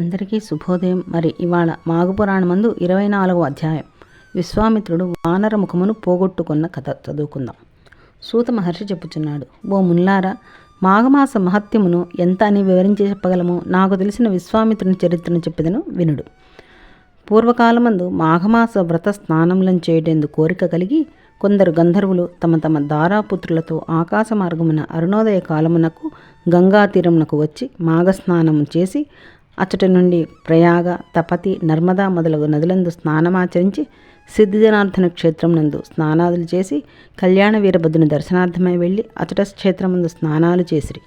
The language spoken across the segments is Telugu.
అందరికీ శుభోదయం. మరి ఇవాళ మాఘపురాణమందు ఇరవై నాలుగవ అధ్యాయం. విశ్వామిత్రుడు వానర ముఖమును పోగొట్టుకున్న కథ చదువుకుందాం. సూత మహర్షి చెప్పుచున్నాడు ఓ ముల్లారా మాఘమాస మహత్యమును ఎంత అని వివరించి చెప్పగలము? నాకు తెలిసిన విశ్వామిత్రుని చరిత్రను చెప్పిదను వినుడు. పూర్వకాలమందు మాఘమాస వ్రత స్నానములను చేయటందుకు కోరిక కలిగి కొందరు గంధర్వులు తమ తమ దారాపుత్రులతో ఆకాశ మార్గమున అరుణోదయ కాలమునకు గంగా తీరమునకు వచ్చి మాఘస్నానము చేసి అచ్చటి నుండి ప్రయాగ తపతి నర్మదా మొదలగు నదులందు స్నానమాచరించి సిద్ధిజనార్దన క్షేత్రం నందు స్నానాదులు చేసి కళ్యాణ వీరభద్రుని దర్శనార్థమై వెళ్ళి అచట క్షేత్రమందు స్నానాలు చేసిరి.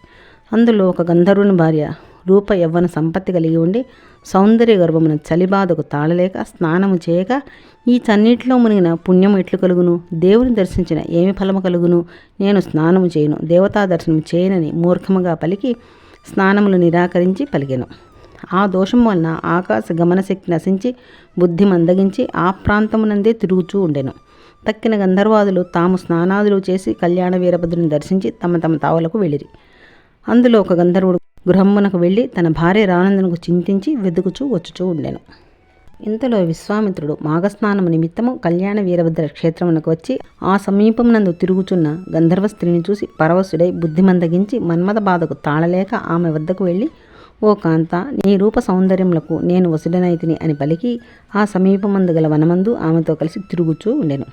అందులో ఒక గంధర్వుని భార్య రూప యవ్వన సంపత్తి కలిగి ఉండి సౌందర్య గర్భమున చలిబాధకు తాళలేక స్నానము చేయక ఈ చన్నీటిలో మునిగిన పుణ్యము ఎట్లు కలుగును? దేవుని దర్శించిన ఏమి ఫలము కలుగును? నేను స్నానము చేయను దేవతా దర్శనం చేయనని మూర్ఖముగా పలికి స్నానములు నిరాకరించి పలికెను. ఆ దోషం వలన ఆకాశ గమనశక్తి నశించి బుద్ధి మందగించి ఆ ప్రాంతమునందే తిరుగుచూ ఉండెను. తక్కిన గంధర్వాదులు తాము స్నానాదులు చేసి కళ్యాణ వీరభద్రుని దర్శించి తమ తమ తావులకు వెళ్ళిరి. అందులో ఒక గంధర్వుడు గృహమునకు వెళ్ళి తన భార్య రానందనకు చింతించి వెతుకుచూ వచ్చుచూ ఉండెను. ఇంతలో విశ్వామిత్రుడు మాఘస్నానము నిమిత్తము కళ్యాణ వీరభద్ర క్షేత్రమునకు వచ్చి ఆ సమీపమునందు తిరుగుచున్న గంధర్వ స్త్రీని చూసి పరవశుడై బుద్ధిమందగించి మన్మథ బాధకు తాళలేక ఆమె వద్దకు వెళ్ళి ఓ కాంత నీ రూప సౌందర్యములకు నేను వసుడనైతిని అని పలికి ఆ సమీపమందు గల వనమందు ఆమెతో కలిసి తిరుగుచూ ఉండెను.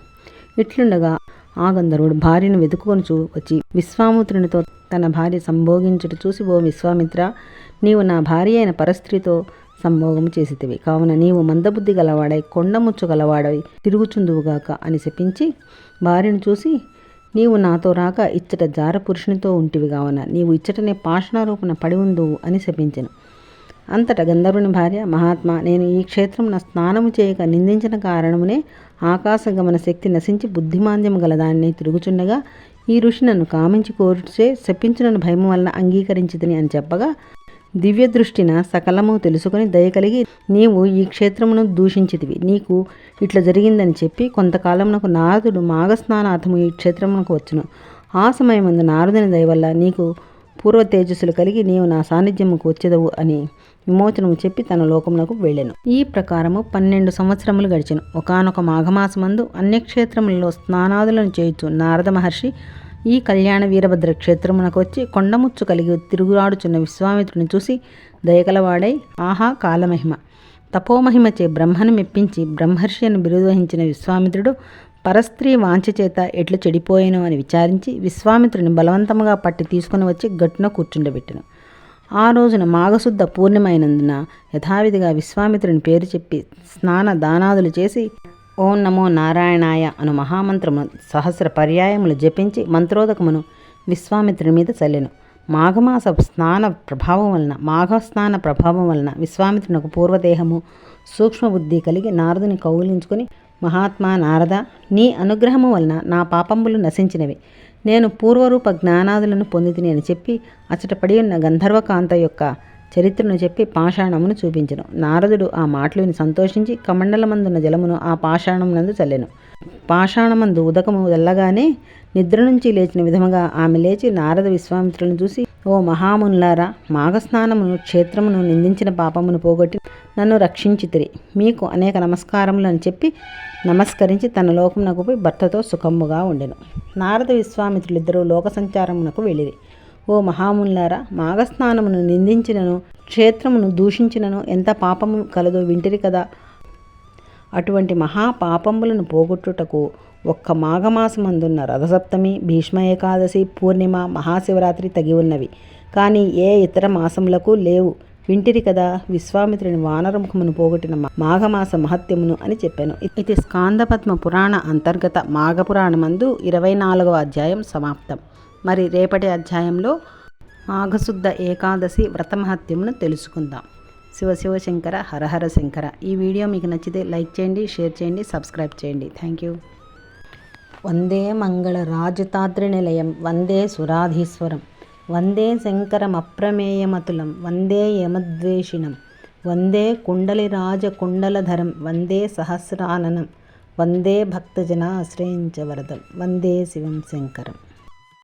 ఇట్లుండగా ఆ గంధర్వుడు భార్యను వెతుకుకొనుచు వచ్చి విశ్వామిత్రునితో తన భార్య సంభోగించుట చూసి ఓ విశ్వామిత్ర నీవు నా భార్య అయిన పరస్త్రీతో సంభోగము చేసితివి. కావున నీవు మందబుద్ధి గలవాడై కొండముచ్చు గలవాడై తిరుగుచుందువుగాక అని చెప్పించి భార్యను చూసి నీవు నాతో రాక ఇచ్చట జార పురుషునితో ఉంటివి కావున నీవు ఇచ్చటనే పాషణారూపణ పడి ఉందువు అని శపించెను. అంతట గంధర్వుని భార్య మహాత్మా నేను ఈ క్షేత్రం నా స్నానము చేయక నిందించిన కారణమునే ఆకాశగమన శక్తి నశించి బుద్ధిమాంద్యము గలదాన్ని తిరుగుచుండగా ఈ ఋషి నన్ను కామించి కోరుచే శపించునను భయము వలన అంగీకరించిదని అని చెప్పగా దివ్య దృష్టిన సకలము తెలుసుకుని దయ కలిగి నీవు ఈ క్షేత్రమును దూషించితివి. నీకు ఇట్లా జరిగిందని చెప్పి కొంతకాలమునకు నారదుడు మాఘస్నానాథము ఈ క్షేత్రమునకు వచ్చును. ఆ సమయమందు నారదుని దయ వల్ల నీకు పూర్వ తేజస్సులు కలిగి నీవు నా సాన్నిధ్యముకు వచ్చేదవు అని విమోచనము చెప్పి తన లోకమునకు వెళ్ళెను. ఈ ప్రకారము పన్నెండు సంవత్సరములు గడిచెను. ఒకనొక మాఘమాసమందు అన్యక్షేత్రములలో స్నానాదులను చేయుచు నారద మహర్షి ఈ కళ్యాణ వీరభద్ర క్షేత్రమునకు వచ్చి కొండముచ్చు కలిగి తిరుగురాడుచున్న విశ్వామిత్రుని చూసి దయకలవాడై ఆహా కాలమహిమ. తపోమహిమచే బ్రహ్మను మెప్పించి బ్రహ్మర్షి అని విశ్వామిత్రుడు పరస్త్రీ వాంచచేత ఎట్లు చెడిపోయాను అని విచారించి విశ్వామిత్రుని బలవంతముగా పట్టి తీసుకుని వచ్చి గట్టున కూర్చుండబెట్టెను. ఆ రోజున మాఘశుద్ధ పూర్ణిమైనందున యథావిధిగా విశ్వామిత్రుని పేరు చెప్పి స్నాన దానాదులు చేసి ఓం నమో నారాయణాయ అను మహామంత్రము సహస్ర పర్యాయములు జపించి మంత్రోదకమును విశ్వామిత్రుని మీద చల్లెను. మాఘమాస స్నాన ప్రభావం వలన మాఘ స్నాన ప్రభావం వలన విశ్వామిత్రునకు పూర్వదేహము సూక్ష్మబుద్ధి కలిగి నారదుని కౌగిలించుకొని మహాత్మా నారద నీ అనుగ్రహము వలన నా పాపంబులు నశించినవి. నేను పూర్వరూప జ్ఞానాదులను పొందితిని అని చెప్పి అచ్చటపడి ఉన్న గంధర్వకాంత యొక్క చరిత్రను చెప్పి పాషాణమును చూపించను. నారదుడు ఆ మాటలు విని సంతోషించి కమండలమందున్న జలమును ఆ పాషాణమునందు చల్లెను. పాషాణమందు ఉదకము వెళ్ళగానే నిద్ర నుంచి లేచిన విధముగా ఆమె లేచి నారద విశ్వామిత్రులను చూసి ఓ మహామునులారా మాఘస్నానమును క్షేత్రమును నిందించిన పాపమును పోగొట్టి నన్ను రక్షించితిరి. మీకు అనేక నమస్కారములు అని చెప్పి నమస్కరించి తన లోకమునకు పోయి భర్తతో సుఖముగా ఉండెను. నారద విశ్వామిత్రులిద్దరూ లోక సంచారమునకు వెళ్ళిరి. ఓ మహాములారా మాఘస్నానమును నిందించినను క్షేత్రమును దూషించినను ఎంత పాపము కలదో వింటిరి కదా. అటువంటి మహాపాపములను పోగొట్టుటకు ఒక్క మాఘమాసమందున్న రథసప్తమి భీష్మ ఏకాదశి పూర్ణిమ మహాశివరాత్రి తగి ఉన్నవి. కానీ ఏ ఇతర మాసములకు లేవు. వింటిరి కదా విశ్వామిత్రుని వానరముఖమును పోగొట్టిన మాఘమాస మహత్యమును అని చెప్పాను. ఇది స్కాందపద్మ పురాణ అంతర్గత మాఘపురాణమందు ఇరవై నాలుగవ అధ్యాయం సమాప్తం. మరి రేపటి అధ్యాయంలో మాఘశుద్ధ ఏకాదశి వ్రతమహత్యమును తెలుసుకుందాం. శివ శంకర హరహర శంకర. ఈ వీడియో మీకు నచ్చితే లైక్ చేయండి షేర్ చేయండి సబ్స్క్రైబ్ చేయండి. Thank you. వందే మంగళ రాజతాద్రి నిలయం వందే సురాధీశ్వరం వందే శంకరమప్రమేయమతులం వందే యమద్వేషిణం వందే కుండలిరాజకుండలధరం వందే సహస్రాననం వందే భక్తజన ఆశ్రయించవరదం వందే శివం శంకరం.